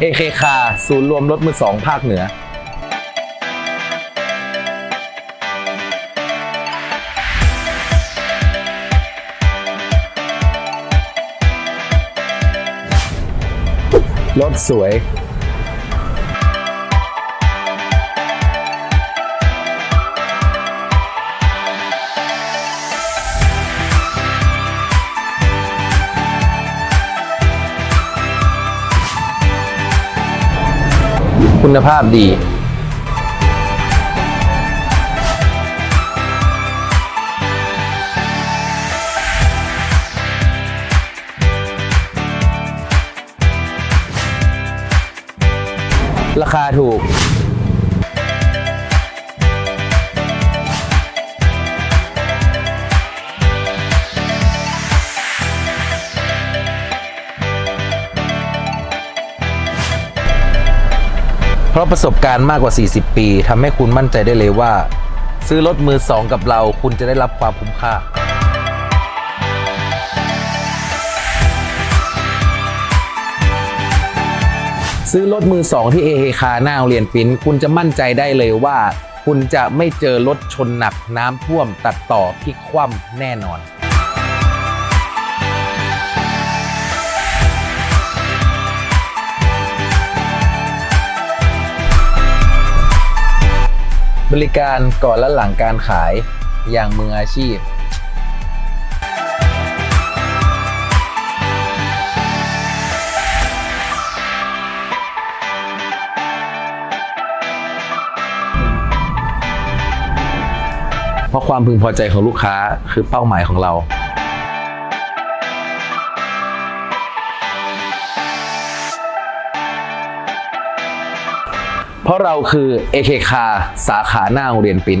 เอเคคาศูนย์รวมรถมือสองภาคเหนือ รถสวย คุณภาพดีราคาถูก ราะประสบการณ์มากกว่า 40 ปีทำให้คุณมั่นใจได้เลยว่า ซื้อรถมือสองกับเราคุณจะได้รับความคุ้มค่า ซื้อรถมือสองที่เอเฮคาหน้าโรงเรียนปิ้นคุณจะมั่นใจได้เลยว่า คุณจะไม่เจอรถชนหนักน้ำท่วมตัดต่อพลิกคว่ำแน่นอน บริการก่อนและหลังการขายอย่างมืออาชีพ เพราะความพึงพอใจของลูกค้าคือเป้าหมายของเรา เพราะเราคือ AK คาสาขาหน้าโรงเรียนปิ้น